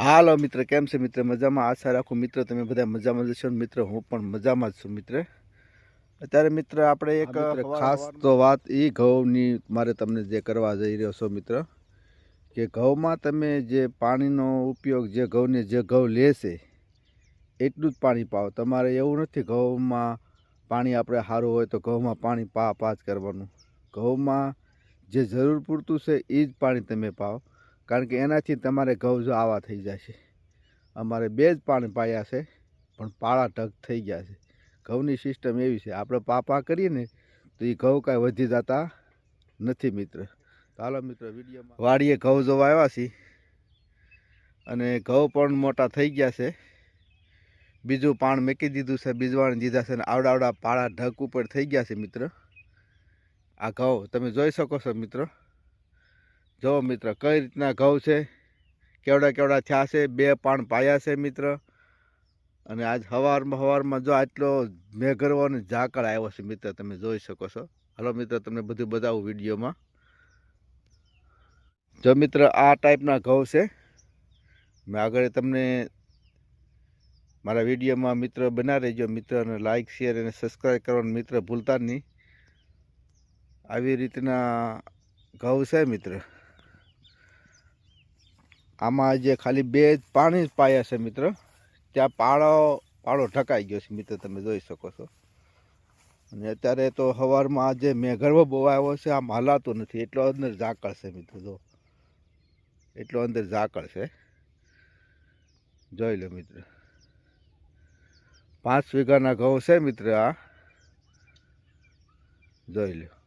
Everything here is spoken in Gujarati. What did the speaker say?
હાલો મિત્ર કેમ છે મિત્ર? મજામાં? આશા રાખું મિત્ર તમે બધા મજામાં જશો મિત્ર? હું પણ મજામાં જ છું મિત્ર. અત્યારે મિત્ર આપણે એક ખાસ તો વાત એ ઘઉંની મારે તમને જે કરવા જઈ રહ્યો છો મિત્ર કે ઘઉંમાં તમે જે પાણીનો ઉપયોગ જે ઘઉંને જે ઘઉં લેશે એટલું જ પાણી પાવો તમારે એવું નથી ઘઉંમાં પાણી આપણે સારું હોય તો ઘઉંમાં પાણી પા પા જ કરવાનું. ઘઉંમાં જે જરૂર પૂરતું છે એ જ પાણી તમે પાવો કારણ કે એનાથી તમારે ઘઉં જો આવા થઈ જશે. અમારે બે જ પાણી પાયા છે, પણ પાળા ઢગ થઈ ગયા છે. ઘઉંની સિસ્ટમ એવી છે, આપણે પાપા કરીએ ને, તો એ ઘઉં કાંઈ વધી જતા નથી મિત્ર. ચાલો મિત્ર, વિડીયોમાં વાડીએ ઘઉં જોવા આવ્યા છીએ. અને ઘઉં પણ મોટા થઈ ગયા છે. બીજું પાણ મેકી દીધું છે, બીજવાણ દીધા છે, અને આવડા આવડા પાળા ઢગ ઉપર થઈ ગયા છે મિત્ર. આ ઘઉં તમે જોઈ શકો છો મિત્ર. જો મિત્ર, કઈ રીતના ઘઉં છે? કેવડા કેવડા થયા છે? બે પાણ પાયા છે મિત્ર? અને આજ સવારમાં સવારમાં જો આટલો મેઘરવો અને ઝાકળ આવ્યો છે મિત્ર, તમે જોઈ શકો છો. હાલો મિત્ર, તમને બધું બતાવું વિડીયોમાં. જો મિત્ર, આ ટાઈપના ઘઉં છે. મેં આગળ તમને મારા વિડીયોમાં મિત્ર બના રહેજો મિત્રને લાઇક શેર અને સબસ્ક્રાઈબ કરવાનું મિત્ર ભૂલતા નહીં. આવી રીતના ઘઉં છે મિત્ર. આમાં જે ખાલી બે જ પાણી જ પાયા છે મિત્ર. ત્યાં પાળો પાળો ઢકાઈ ગયો છે મિત્ર, તમે જોઈ શકો છો. અને અત્યારે તો સવારમાં આજે મેઘરવો આવ્યો છે, આમ હલાતો નથી. એટલો અંદર ઝાકળ છે મિત્ર, જો. એટલો અંદર ઝાકળ છે. જોઈ લો મિત્ર. પાંચ વીઘાના ઘઉં છે મિત્ર આ. જોઈ લો.